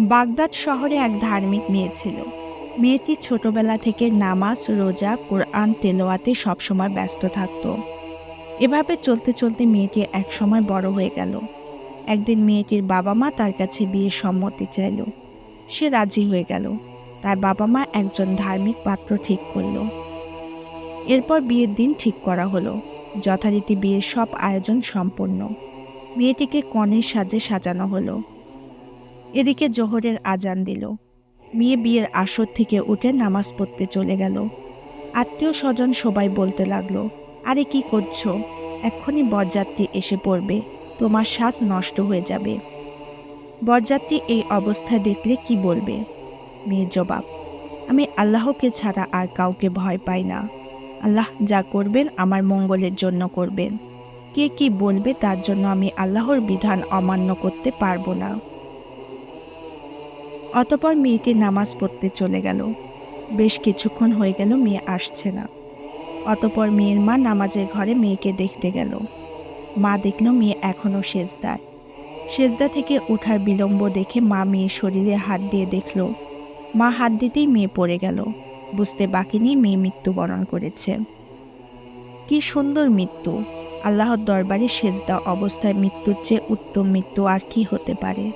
Baghdad শহরে এক ধার্মিক মেয়ে ছিল। মেয়েটি ছোটবেলা থেকে নামাজ, রোজা, কোরআন তেলোয়াতে সবসময় ব্যস্ত থাকত। এভাবে চলতে চলতে মেয়েটি একসময় বড় হয়ে গেল। একদিন মেয়েটির বাবা মা তার কাছে বিয়ের সম্মতি চাইল। সে রাজি হয়ে গেল। তার বাবা মা একজন ধার্মিক পাত্র ঠিক করল। এরপর বিয়ের দিন ঠিক করা হলো। যথারীতি বিয়ের সব আয়োজন সম্পন্ন। মেয়েটিকে কনের সাজে সাজানো হলো। এদিকে জোহরের আজান দিল। মেয়ে বিয়ের আসর থেকে উঠে নামাজ পড়তে চলে গেল। আত্মীয় স্বজন সবাই বলতে লাগল, আরে কি করছ? এক্ষুনি বরযাত্রী এসে পড়বে। তোমার শ্বাস নষ্ট হয়ে যাবে। বরযাত্রী এই অবস্থায় দেখলে কি বলবে? মেয়ের জবাব, আমি আল্লাহকে ছাড়া আর কাউকে ভয় পাই না। আল্লাহ যা করবেন আমার মঙ্গলের জন্য করবেন। কে কি বলবে তার জন্য আমি আল্লাহর বিধান অমান্য করতে পারব না। অতপর মেয়েটি নামাজ পড়তে চলে গেল। বেশ কিছুক্ষণ হয়ে গেল, মেয়ে আসছে না। অতপর মেয়ের মা নামাজের ঘরে মেয়েকে দেখতে গেল। মা দেখল মেয়ে এখনও সেজদায় সেজদা থেকে ওঠার বিলম্ব দেখে মা মেয়ের শরীরে হাত দিয়ে দেখল। মা হাত দিতেই মেয়ে পড়ে গেল। বুঝতে বাকি নেই মেয়ে মৃত্যুবরণ করেছে। কি সুন্দর মৃত্যু। আল্লাহর দরবারে সেজদা অবস্থায় মৃত্যুর চেয়ে উত্তম মৃত্যু আর কি হতে পারে?